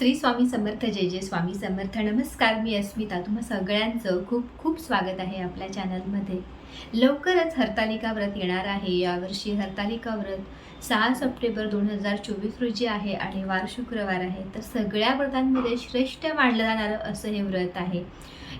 श्री स्वामी समर्थ जय जय स्वामी समर्थ. नमस्कार मी अस्मिता. तुम्हा सगळ्यांचं खूप खूप स्वागत आहे आपल्या चॅनलमध्ये. लवकरच हरतालिका व्रत येणार आहे. यावर्षी हरतालिका व्रत सहा सप्टेंबर दोन हजार चोवीस रोजी आहे आणि वार शुक्रवार आहे. तर सगळ्या व्रतांमध्ये श्रेष्ठ मानलं जाणारं असं हे व्रत आहे.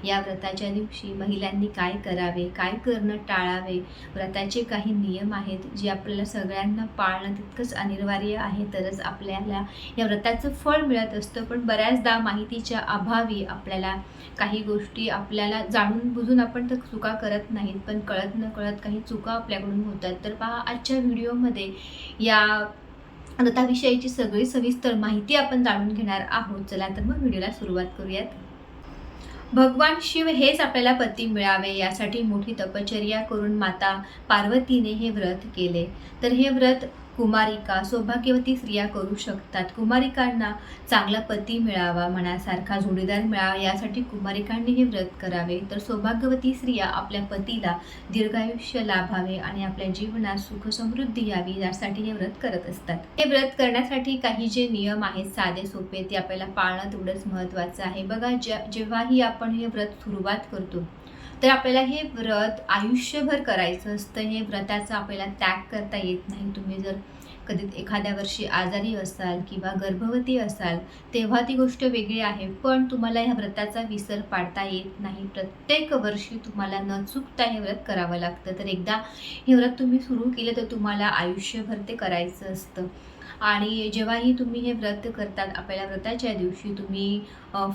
या व्रताच्या दिवशी महिलांनी काय करावे काय करणं टाळावे? व्रताचे काही नियम आहेत जे आपल्याला सगळ्यांना पाळणं तितकंच अनिवार्य आहे तरच आपल्याला या व्रताचं फळ मिळत असतं. पण बऱ्याचदा माहितीच्या अभावी आपल्याला काही गोष्टी आपल्याला जाणून बुजून आपण तर चुका करत नाहीत. पण कळत न कळत काही चुका आपल्याकडून होतात. तर पहा आजच्या व्हिडिओमध्ये या व्रताविषयीची सगळी सविस्तर माहिती आपण जाणून घेणार आहोत. चला तर मग व्हिडिओला सुरुवात करूयात. भगवान शिव हेच आपल्याला पती मिळावे यासाठी मोठी तपश्चर्या करून माता पार्वतीने हे व्रत केले. तर हे व्रत कुमारिका सौभाग्यवती स्त्रिया करू शकतात. कुमारिकांना चांगला पती मिळावा मनासारखा जोडीदार मिळावा यासाठी कुमारिकांनी हे व्रत करावे. तर सौभाग्यवती स्त्रिया आपल्या पतीला दीर्घायुष्य लाभावे आणि आपल्या जीवनात सुख समृद्धी यावी यासाठी हे व्रत करत असतात. हे व्रत करण्यासाठी काही जे नियम आहेत साधे सोपे ते आपल्याला पाळणं तेवढंच महत्त्वाचं आहे. बघा ज्या जेव्हाही आपण हे व्रत सुरुवात करतो तर आपल्याला हे व्रत आयुष्यभर करायचं असतं. हे व्रताचा आपल्याला त्याग करता येत नाही. तुम्ही जर कधी एखाद्या वर्षी आजारी असाल किंवा गर्भवती असाल तेव्हा ती गोष्ट वेगळी आहे. पण तुम्हाला ह्या व्रताचा विसर पाडता येत नाही. प्रत्येक वर्षी तुम्हाला न चुकता हे व्रत करावं लागतं. तर एकदा हे व्रत तुम्ही सुरू केलं तर तुम्हाला आयुष्यभर ते करायचं असतं. आणि जेव्हाही तुम्ही हे व्रत करतात आपल्याला व्रताच्या दिवशी तुम्ही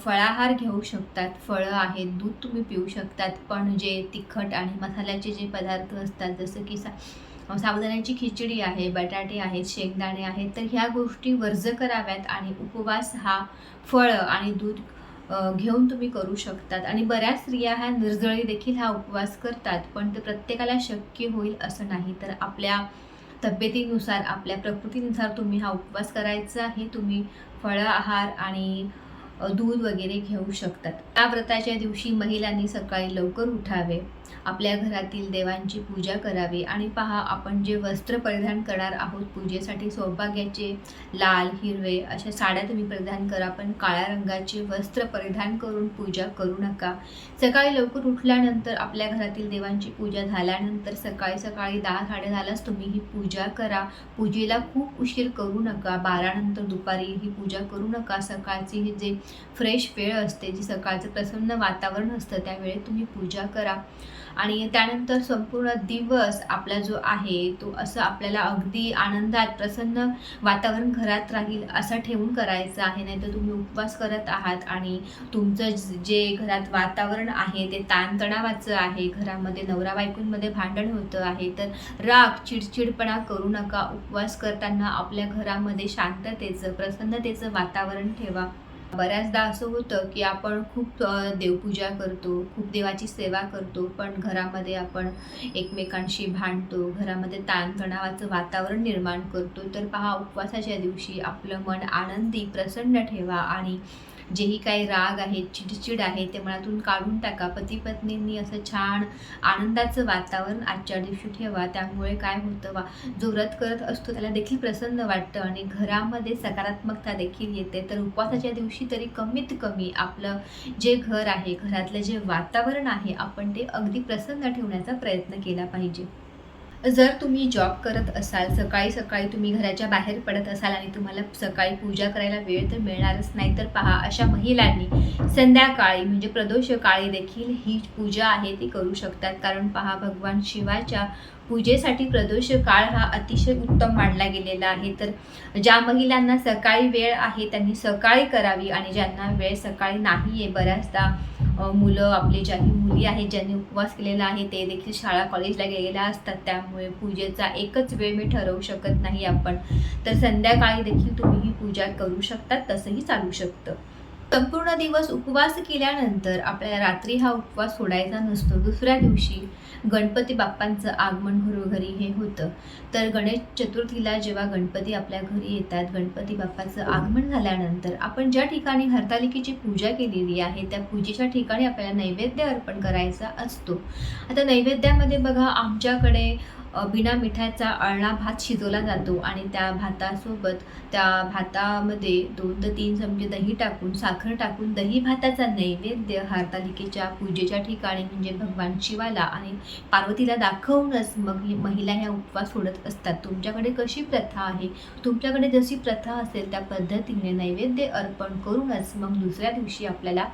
फळाहार घेऊ शकतात. फळं आहेत दूध तुम्ही पिऊ शकतात. पण जे तिखट आणि मसाल्याचे जे पदार्थ असतात जसं की सा साबुदाण्याची खिचडी आहे बटाटे आहेत शेंगदाणे आहेत तर ह्या गोष्टी वर्ज कराव्यात आणि उपवास हा फळं आणि दूध घेऊन तुम्ही करू शकतात. आणि बऱ्याच स्त्रिया ह्या निर्जळी देखील हा उपवास करतात पण ते प्रत्येकाला शक्य होईल असं नाही. तर आपल्या तब्येतीनुसार आपल्या प्रकृतीनुसार तुम्ही हा उपवास करायचा आहे. तुम्ही फळं आहार आणि दूध वगैरे घेऊ शकतात. या व्रताच्या दिवशी महिलांनी सकाळी लवकर उठावे आपल्या घरातील देवांची पूजा करावी आणि पहा आपण जे वस्त्र परिधान करणार आहोत पूजेसाठी सौभाग्याचे लाल हिरवे अशा साड्या तुम्ही परिधान करा पण काळ्या रंगाचे वस्त्र परिधान करून पूजा करू नका. सकाळी लवकर उठल्यानंतर आपल्या घरातील देवांची पूजा झाल्यानंतर सकाळी सकाळी दहा साडे दहालाच तुम्ही ही पूजा करा. पूजेला खूप उशीर करू नका. बारानंतर दुपारी ही पूजा करू नका. सकाळची ही जे फ्रेश वेळ असते जी सकाळचं प्रसन्न वातावरण असतं त्यावेळेत तुम्ही पूजा करा. आणि त्यानंतर संपूर्ण दिवस आपला जो आहे तो असं आपल्याला अगदी आनंदात प्रसन्न वातावरण घरात राहील असं ठेवून करायचं आहे. नाही तर तुम्ही उपवास करत आहात आणि तुमचं जे घरात वातावरण आहे ते ताणतणावाचं आहे घरामध्ये नवरा बायकोंमध्ये भांडण होतं आहे तर राग चिडचिडपणा करू नका. उपवास करताना आपल्या घरामध्ये शांततेचं प्रसन्नतेचं वातावरण ठेवा. बऱ्याचदा असं होतं की आपण खूप देवपूजा करतो खूप देवाची सेवा करतो पण घरामध्ये आपण एकमेकांशी भांडतो घरामध्ये ताणतणावाचं वातावरण निर्माण करतो. तर पहा उपवासाच्या दिवशी आपलं मन आनंदी प्रसन्न ठेवा आणि जेही काही राग आहेत चिडचिड आहे ते मनातून काढून टाका. पती पत्नींनी असं छान आनंदाचं वातावरण आजच्या दिवशी ठेवा. त्यामुळे काय होतं वा जो व्रत करत असतो त्याला देखील प्रसन्न वाटतं आणि घरामध्ये सकारात्मकता देखील येते. तर उपवासाच्या दिवशी तरी कमीत कमी आपलं जे घर आहे घरातलं जे वातावरण आहे आपण ते अगदी प्रसन्न ठेवण्याचा प्रयत्न केला पाहिजे. जर तुम्ही जॉब करत असाल सकाळी सकाळी तुम्ही घराच्या बाहेर पडत असाल आणि तुम्हाला सकाळी पूजा करायला वेळ तर मिळणारच नाही तर पहा अशा महिलांनी संध्याकाळी म्हणजे प्रदोष काळी देखील ही पूजा आहे ती करू शकतात. कारण पहा भगवान शिवाच्या पूजेसाठी प्रदोष काळ हा अतिशय उत्तम मानला गेलेला आहे. तर ज्या महिलांना सकाळी वेळ आहे त्यांनी सकाळी करावी आणि ज्यांना वेळ सकाळी नाही आहे बऱ्याचदा मुलं आपले ज्याही मुली आहेत ज्यांनी उपवास केलेला आहे ते देखील शाळा कॉलेजला गेलेल्या असतात. त्यामुळे पूजेचा एकच वेळ मी ठरवू शकत नाही आपण. तर संध्याकाळी देखील तुम्ही ही पूजा करू शकता तसंही चालू शकतं. संपूर्ण दिवस उपवास केल्यानंतर आपल्याला रात्री हा उपवास सोडायचा नसतो. दुसऱ्या दिवशी गणपती बाप्पांचं आगमन घरोघरी हे होतं. तर गणेश चतुर्थीला जेव्हा गणपती आपल्या घरी येतात गणपती बाप्पाचं आगमन झाल्यानंतर आपण ज्या ठिकाणी हरतालिकेची पूजा केलेली आहे त्या पूजेच्या ठिकाणी आपल्याला नैवेद्य अर्पण करायचा असतो. आता नैवेद्यामध्ये बघा आमच्याकडे बिना मिठाचा अळणा भात शिजवला जातो आणि त्या भातासोबत त्या भातामध्ये दोन ते तीन चमचे दही टाकून साखर टाकून दही भाताचा नैवेद्य हरतालिकेच्या पूजेच्या ठिकाणी म्हणजे भगवान शिवाला आणि पार्वतीला दाखवूनच मग महिला ह्या उपवास सोडत असतात. तुमच्याकडे कशी प्रथा आहे? तुमच्याकडे जशी प्रथा असेल त्या पद्धतीने नैवेद्य अर्पण करूनच मग दुसऱ्या दिवशी आपल्याला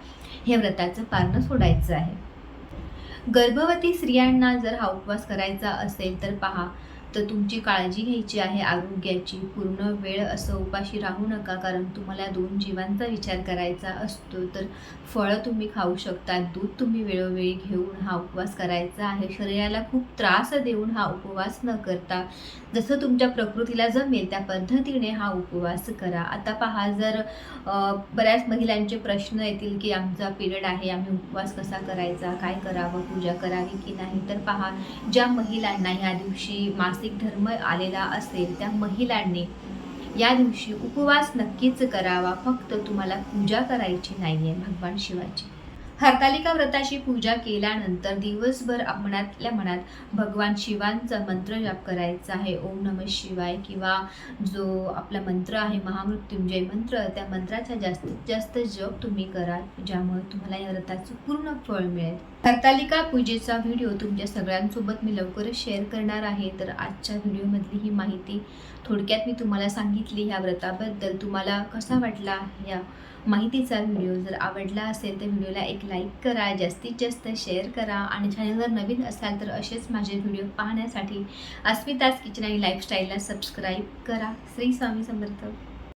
हे व्रताचं पारणं सोडायचं आहे. गर्भवती स्त्रियांना जर हा उपवास करायचा असेल तर पहा तर तुमची काळजी घ्यायची आहे आरोग्याची. पूर्ण वेळ असं उपाशी राहू नका कारण तुम्हाला दोन जीवांचा विचार करायचा असतो. तर फळं तुम्ही खाऊ शकता दूध तुम्ही वेळोवेळी घेऊन हा उपवास करायचा आहे. शरीराला खूप त्रास देऊन हा उपवास न करता जसं तुमच्या प्रकृतीला जमेल त्या पद्धतीने हा उपवास करा. आता पहा जर बऱ्याच महिलांचे प्रश्न येतील की आमचा पिरियड आहे आम्ही उपवास कसा करायचा काय करावं पूजा करावी की नाही? तर पहा ज्या महिलांना ह्या दिवशी मास मासिक धर्म आलेला असेल त्या महिलांनी या दिवशी उपवास नक्कीच करावा. फक्त तुम्हाला पूजा करायची नाही आहे भगवान शिवाची. हरतालिका व्रताची पूजा केल्यानंतर दिवसभर मनातल्या मनात भगवान शिवांचा मंत्र जाप करायचा आहे. ओम नम शिवाय किंवा जो आपला मंत्र आहे महामृत्युंजय मंत्र त्या मंत्राचा जास्तीत जास्त जप तुम्ही करा ज्यामुळे तुम्हाला या व्रताचं पूर्ण फळ मिळेल. हरतालिका पूजेचा व्हिडिओ तुमच्या सगळ्यांसोबत मी लवकरच शेअर करणार आहे. तर आजच्या व्हिडिओमधली ही माहिती थोडक्यात मी तुम्हाला सांगितली. ह्या व्रताबद्दल तुम्हाला कसा वाटला? या माहितीचा व्हिडिओ जर आवडला असेल तर व्हिडिओला एक लाईक करा जास्तीत जास्त शेअर करा आणि चॅनलवर नवीन असाल तर असेच माझे व्हिडिओ पाहण्यासाठी अस्मिताज किचन आणि लाईफस्टाईलला सबस्क्राईब करा. श्री स्वामी समर्थ.